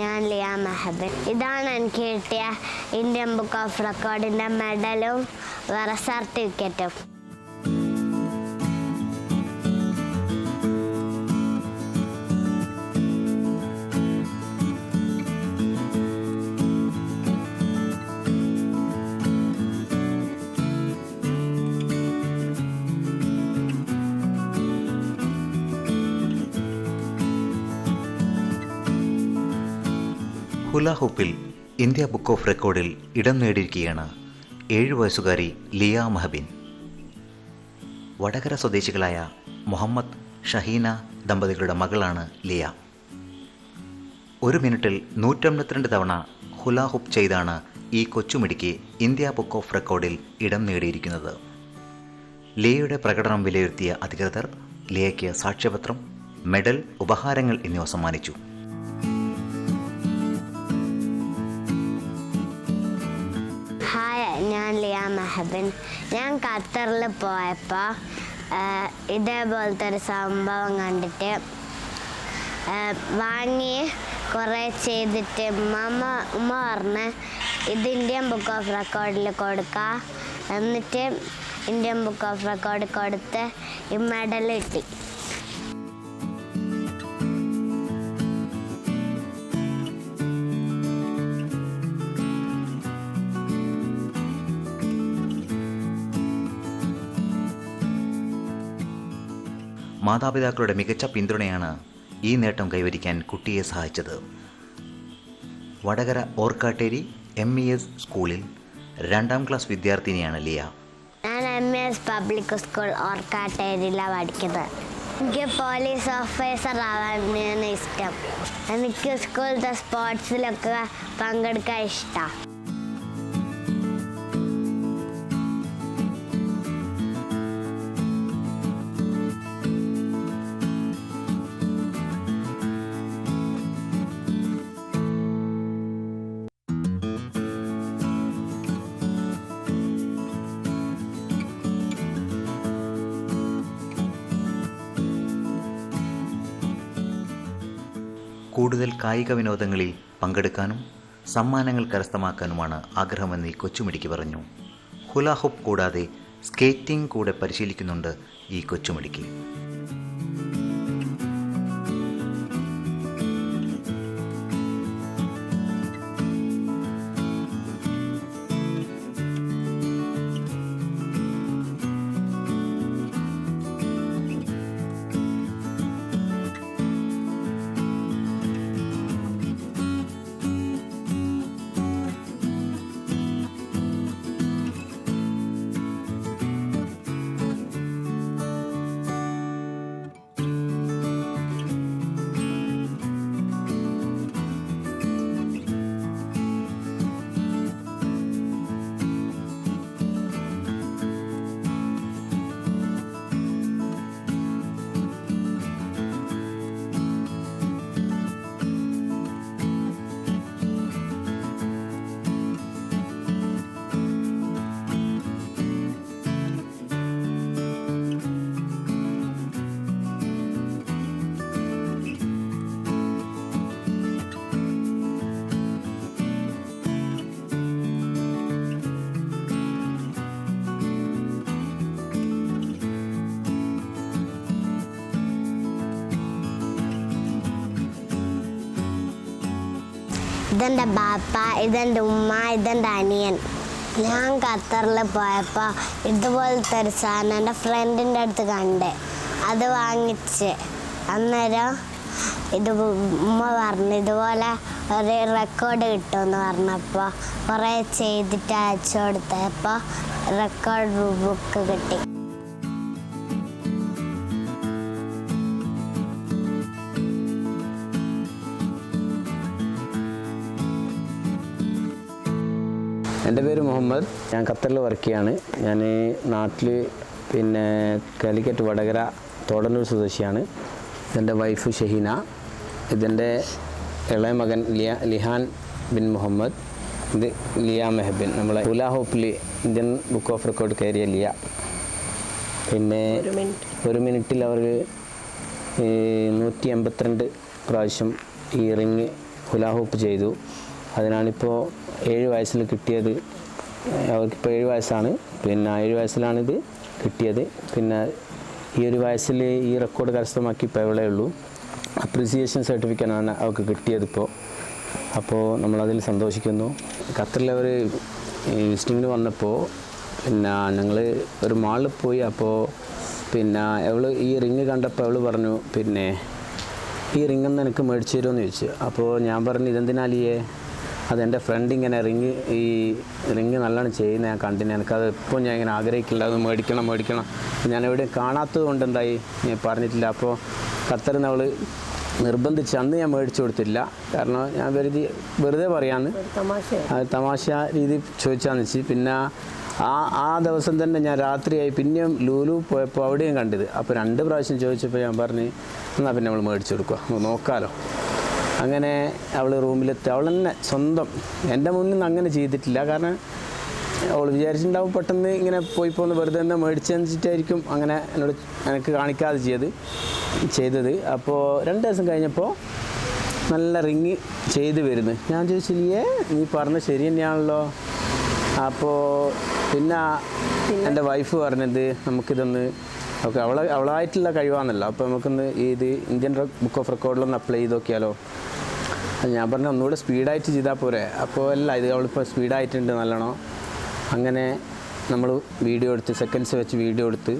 ഞാൻ ലിയാ മെഹബിൻ. ഇതാണ് എനിക്ക് കിട്ടിയ ഇന്ത്യൻ ബുക്ക് ഓഫ് റെക്കോർഡിന്റെ മെഡലും വേറെ സർട്ടിഫിക്കറ്റും ഹുല ഇന്ത്യ ബുക്ക് ഓഫ് റെക്കോർഡിൽ ഇടം നേടിയിരിക്കുകയാണ് ഏഴു വയസ്സുകാരി ലിയ മഹബിൻ. വടകര സ്വദേശികളായ മുഹമ്മദ് ഷഹീന ദമ്പതികളുടെ മകളാണ് ലിയ. ഒരു മിനിറ്റിൽ നൂറ്റമ്പത്തിരണ്ട് തവണ ഹുല ഹുപ്പ് ചെയ്താണ് ഈ കൊച്ചുമിടിക്ക് ഇന്ത്യ ബുക്ക് ഓഫ് റെക്കോർഡിൽ ഇടം നേടിയിരിക്കുന്നത്. ലിയയുടെ പ്രകടനം വിലയിരുത്തിയ അധികൃതർ ലിയയ്ക്ക് സാക്ഷ്യപത്രം മെഡൽ ഉപഹാരങ്ങൾ എന്നിവ സമ്മാനിച്ചു. ലിയ മെഹബിൻ ഞാൻ ഖത്തറിൽ പോയപ്പോൾ ഇതേപോലത്തെ ഒരു സംഭവം കണ്ടിട്ട് വാങ്ങി കുറേ ചെയ്തിട്ട് മമ്മ ഉമ്മ പറഞ്ഞ് ഇത് ഇന്ത്യൻ ബുക്ക് ഓഫ് റെക്കോർഡിൽ കൊടുക്കുക എന്നിട്ട് ഇന്ത്യൻ ബുക്ക് ഓഫ് റെക്കോർഡ് കൊടുത്ത് ഈ മെഡൽ കിട്ടി മാതാപിതാക്കളുടെ മികച്ച പിന്തുണയാണ് ഈ നേട്ടം കൈവരിക്കാൻ കുട്ടിയെ സഹായിച്ചത്. Vadakara Orkkatteri M E S സ്കൂളിൽ രണ്ടാം ക്ലാസ് വിദ്യാർത്ഥിനിയാണ് ലിയ. ഞാൻ എം എസ് പബ്ലിക് സ്കൂൾ ഓർക്കാട്ടേരിയിലാണ് പഠിക്കുന്നത്. എനിക്ക് പോലീസ് ഓഫീസർ ആവാനാണ് ഇഷ്ടം. എനിക്ക് സ്കൂളിലത്തെ സ്പോർട്സിലൊക്കെ പങ്കെടുക്കാൻ ഇഷ്ടമാണ് കൂടുതൽ കായിക വിനോദങ്ങളിൽ പങ്കെടുക്കാനും സമ്മാനങ്ങൾ കരസ്ഥമാക്കാനുമാണ് ആഗ്രഹമെന്ന് കൊച്ചുമിടിക്ക് പറഞ്ഞു. ഹുലാഹുപ്പ് കൂടാതെ സ്കേറ്റിംഗ് കൂടെ പരിശീലിക്കുന്നുണ്ട് ഈ കൊച്ചുമിടിക്ക്. ഇതെന്റെ ബാപ്പ ഇതെന്റെ ഉമ്മ ഇതെന്റെ അനിയൻ. ഞാൻ ഖത്തറിൽ പോയപ്പോൾ ഇതുപോലത്തെ ഒരു സാധനം എന്റെ ഫ്രണ്ടിന്റെ അടുത്ത് കണ്ട്. അത് വാങ്ങിച്ച്. അന്നേരം ഇത് ഉമ്മ പറഞ്ഞു ഇതുപോലെ ഒരു റെക്കോർഡ് കിട്ടുമെന്ന് പറഞ്ഞപ്പോൾ കുറേ ചെയ്തിട്ട് അയച്ചു കൊടുത്തപ്പോൾ റെക്കോർഡ് ബുക്ക് കിട്ടി. എന്റെ പേര് മുഹമ്മദ്. ഞാൻ ഖത്തറിൽ വർക്ക് ചെയ്യാണ്. ഞാൻ നാട്ടിൽ പിന്നെ കാലിക്കറ്റ് വടകര തോടന്നൂർ സ്വദേശിയാണ്. ഇതെന്റെ വൈഫ് ഷഹീന. ഇതെന്റെ ഇളയ മകൻ ലിയ ലിഹാൻ ബിൻ മുഹമ്മദ്. ഇത് ലിയ മെഹബിൻ. നമ്മളെ ഉലാ ഹോപ്പിലി ഇന്ത്യൻ ബുക്ക് ഓഫ് റെക്കോർഡ് കയറിയ ലിയ. പിന്നെ ഒരു മിനിറ്റിൽ അവർ നൂറ്റി എൺപത്തിരണ്ട് പ്രാവശ്യം ഈ റിങ് ഹുലാഹൂപ്പ് ചെയ്തു. അതിനാണിപ്പോൾ ഏഴ് വയസ്സിൽ കിട്ടിയത്. അവർക്കിപ്പോൾ ഏഴ് വയസ്സാണ്. പിന്നെ ഏഴ് വയസ്സിലാണിത് കിട്ടിയത്. പിന്നെ ഈ ഒരു വയസ്സിൽ ഈ റെക്കോർഡ് കരസ്ഥമാക്കി ഇപ്പോൾ എവിടെ ഉള്ളൂ. അപ്രിസിയേഷൻ സർട്ടിഫിക്കറ്റാണ് അവർക്ക് കിട്ടിയതിപ്പോൾ അപ്പോൾ നമ്മളതിൽ സന്തോഷിക്കുന്നു. ഖത്തറിൽ അവർ വിസിറ്റിങ്ങിന് വന്നപ്പോൾ പിന്നെ ഞങ്ങൾ ഒരു മാളിൽ പോയി അപ്പോൾ പിന്നെ അവൾ ഈ റിങ് കണ്ടപ്പോൾ അവൾ പറഞ്ഞു പിന്നെ ഈ റിംഗ് എനിക്ക് മേടിച്ചു തരുമെന്ന് ചോദിച്ചു. അപ്പോൾ ഞാൻ പറഞ്ഞു ഇതെന്തിനാലിയേ അതെന്റെ ഫ്രണ്ട് ഇങ്ങനെ റിങ് ഈ റിങ് നല്ലോണം ചെയ്യുന്ന ഞാൻ കണ്ടിന്. എനിക്കത് ഇപ്പോൾ ഞാൻ ഇങ്ങനെ ആഗ്രഹിക്കില്ല. അത് മേടിക്കണം മേടിക്കണം. ഞാൻ എവിടെയും കാണാത്തത് കൊണ്ട് എന്തായി? ഞാൻ പറഞ്ഞിട്ടില്ല. അപ്പോൾ ഖത്തറിൽ നിന്ന് അവൾ നിർബന്ധിച്ച് അന്ന് ഞാൻ മേടിച്ചു കൊടുത്തില്ല. കാരണം ഞാൻ വെറുതെ വെറുതെ പറയാന്ന്. അത് തമാശ രീതി ചോദിച്ചാന്ന് വെച്ച്. പിന്നെ ആ ആ ദിവസം തന്നെ ഞാൻ രാത്രിയായി. പിന്നെയും ലൂലു പോയപ്പോൾ അവിടെയും കണ്ടത്. അപ്പോൾ രണ്ട് പ്രാവശ്യം ചോദിച്ചപ്പോൾ ഞാൻ പറഞ്ഞ് എന്നാൽ പിന്നെ നമ്മൾ മേടിച്ചു കൊടുക്കുക നോക്കാമല്ലോ അങ്ങനെ അവൾ റൂമിലെത്തി. അവൾ തന്നെ സ്വന്തം. എന്റെ മുന്നിൽ നിന്ന് അങ്ങനെ ചെയ്തിട്ടില്ല. കാരണം അവൾ വിചാരിച്ചിട്ടുണ്ടാവും പെട്ടെന്ന് ഇങ്ങനെ പോയി പോകുന്ന വെറുതെ തന്നെ മേടിച്ചെന്നിട്ടായിരിക്കും അങ്ങനെ എന്നോട് എനിക്ക് കാണിക്കാതെ ചെയ്ത് ചെയ്തത്. അപ്പോൾ രണ്ട് ദിവസം കഴിഞ്ഞപ്പോൾ നല്ല റിങ് ചെയ്ത് വരുന്നു. ഞാൻ ചോദിച്ചില്ലേ നീ പറഞ്ഞ ശരി തന്നെയാണല്ലോ. അപ്പോൾ പിന്നെ? എന്റെ വൈഫ് പറഞ്ഞത് നമുക്കിതൊന്ന് ഓക്കെ അവളെ അവളായിട്ടുള്ള കഴിവാണല്ലോ അപ്പോൾ നമുക്കൊന്ന് ഇത് ഇന്ത്യൻ ബുക്ക് ഓഫ് റെക്കോർഡിലൊന്ന് അപ്ലൈ ചെയ്ത് നോക്കിയാലോ ഞാൻ പറഞ്ഞ ഒന്നുകൂടെ സ്പീഡായിട്ട് ചെയ്താൽ പോരെ. അപ്പോൾ അല്ല ഇത് അവളിപ്പോൾ സ്പീഡായിട്ടുണ്ട് നല്ലോണം. അങ്ങനെ നമ്മൾ വീഡിയോ എടുത്ത് സെക്കൻഡ്സ് വെച്ച് വീഡിയോ എടുത്ത്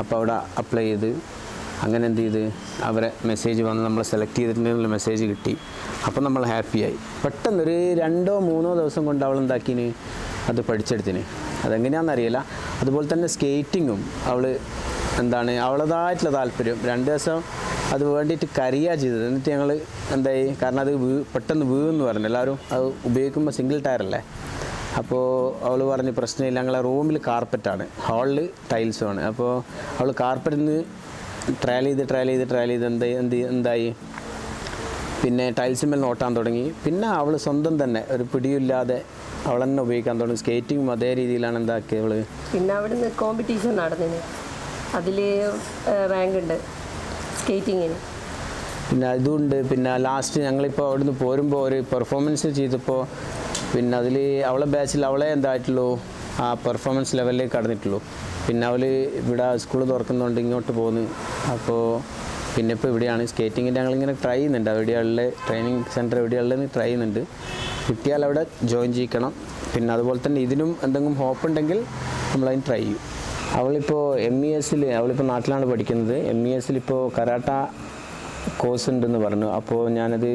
അപ്പോൾ അവിടെ അപ്ലൈ ചെയ്ത് അങ്ങനെ എന്ത് ചെയ്ത് അവരെ മെസ്സേജ് വന്ന് നമ്മൾ സെലക്ട് ചെയ്തിട്ടുണ്ടെന്നുള്ള മെസ്സേജ് കിട്ടി. അപ്പോൾ നമ്മൾ ഹാപ്പിയായി പെട്ടെന്നൊരു രണ്ടോ മൂന്നോ ദിവസം കൊണ്ട് അവൾ എന്താക്കിന് അത് പഠിച്ചെടുത്തിന്. അതെങ്ങനെയാണെന്നറിയില്ല. അതുപോലെ തന്നെ സ്കേറ്റിങ്ങും അവൾ എന്താണ് അവളതായിട്ടുള്ള താല്പര്യം. രണ്ട് ദിവസം അത് വേണ്ടിയിട്ട് കരിയാ ചെയ്തത്. എന്നിട്ട് ഞങ്ങൾ എന്തായി കാരണം അത് വീ പെട്ടെന്ന് വീഴുമെന്ന് പറഞ്ഞു. എല്ലാവരും അത് ഉപയോഗിക്കുമ്പോൾ സിംഗിൾ ടയറല്ലേ അപ്പോൾ അവൾ പറഞ്ഞ് പ്രശ്നമില്ല. ഞങ്ങളെ റൂമിൽ കാർപ്പറ്റാണ് ഹാളിൽ ടൈൽസുമാണ് അപ്പോൾ അവൾ കാർപ്പറ്റിൽ നിന്ന് ട്രയൽ ചെയ്ത് ട്രയൽ ചെയ്ത് ട്രയൽ ചെയ്ത് എന്തായി എന്ത് എന്തായി? പിന്നെ ടൈൽസിന്മേൽ നോട്ടാൻ തുടങ്ങി. പിന്നെ അവൾ സ്വന്തം തന്നെ ഒരു പിടിയില്ലാതെ അവൾ തന്നെ ഉപയോഗിക്കാൻ തുടങ്ങി. സ്കേറ്റിങ്ങും അതേ രീതിയിലാണ് എന്താക്കിയത് അവൾ പിന്നെ അവിടുന്ന് കോമ്പറ്റീഷൻ നടന്നിന്. അതിൽ റാങ്ക് ഉണ്ട് സ്കേറ്റിങ്ങിന് പിന്നെ അതുണ്ട്. പിന്നെ ലാസ്റ്റ് ഞങ്ങളിപ്പോൾ അവിടുന്ന് പോരുമ്പോൾ ഒരു പെർഫോമൻസ് ചെയ്തപ്പോൾ പിന്നെ അതിൽ അവളെ ബാച്ചിൽ അവളെ എന്തായിട്ടുള്ളൂ ആ പെർഫോമൻസ് ലെവലിലേക്ക് കടന്നിട്ടുള്ളൂ. പിന്നെ അവൾ ഇവിടെ സ്കൂൾ തുറക്കുന്നതുകൊണ്ട് ഇങ്ങോട്ട് പോകുന്നു അപ്പോൾ പിന്നെ ഇപ്പോൾ ഇവിടെയാണ്. സ്കേറ്റിങ്ങിന്റെ ഞങ്ങളിങ്ങനെ ട്രൈ ചെയ്യുന്നുണ്ട്. എവിടെയുള്ള ട്രെയിനിങ് സെന്റർ എവിടെയുള്ളതെന്ന് ട്രൈ ചെയ്യുന്നുണ്ട്. കിട്ടിയാൽ അവിടെ ജോയിൻ ചെയ്യിക്കണം. പിന്നെ അതുപോലെ തന്നെ ഇതിനും എന്തെങ്കിലും ഹോപ്പ് ഉണ്ടെങ്കിൽ നമ്മൾ നമ്മളതിന് ട്രൈ ചെയ്യും. അവളിപ്പോൾ എം ഇ എസിൽ അവളിപ്പോൾ നാട്ടിലാണ് പഠിക്കുന്നത്. എം ഇ എസിൽ ഇപ്പോൾ കരാട്ട കോഴ്സ് ഉണ്ടെന്ന് പറഞ്ഞു. അപ്പോൾ ഞാനത്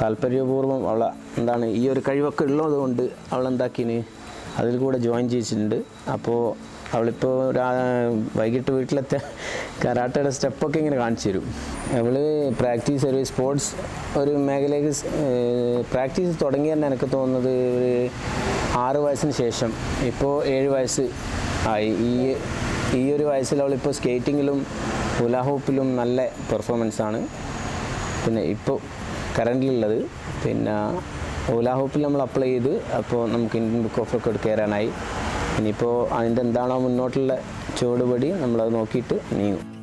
താല്പര്യപൂർവം അവൾ എന്താണ് ഈ ഒരു കഴിവൊക്കെ ഉള്ളതുകൊണ്ട് അവൾ അവളെന്താക്കിന്? അതിൽ കൂടെ ജോയിൻ ചെയ്തിട്ടുണ്ട് അപ്പോൾ അവളിപ്പോൾ വൈകിട്ട് വീട്ടിലെത്തിയ കരാട്ടയുടെ സ്റ്റെപ്പൊക്കെ ഇങ്ങനെ കാണിച്ചു തരും. അവൾ പ്രാക്ടീസ് ഒരു സ്പോർട്സ് ഒരു മേഖലയ്ക്ക് പ്രാക്ടീസ് തുടങ്ങി തന്നെ എനിക്ക് തോന്നുന്നത് ഒരു ആറ് വയസ്സിന് ശേഷം. ഇപ്പോൾ ഏഴ് വയസ്സ് ആയി. ഈ ഈ ഒരു വയസ്സിൽ അവളിപ്പോൾ സ്കേറ്റിങ്ങിലും ഹുലാഹൂപ്പിലും നല്ല പെർഫോമൻസ് ആണ്. പിന്നെ ഇപ്പോൾ കറന്റിലുള്ളത് പിന്നെ ഹുലാഹൂപ്പിൽ നമ്മൾ അപ്ലൈ ചെയ്ത് അപ്പോൾ നമുക്ക് ഇന്ത്യൻ ബുക്ക് ഓഫ് റെക്കോർഡ് കയറാനായി ഇനിയിപ്പോൾ അതിന്റെ എന്താണോ മുന്നോട്ടുള്ള ചുവടുപടി നമ്മളത് നോക്കിയിട്ട് നീങ്ങും.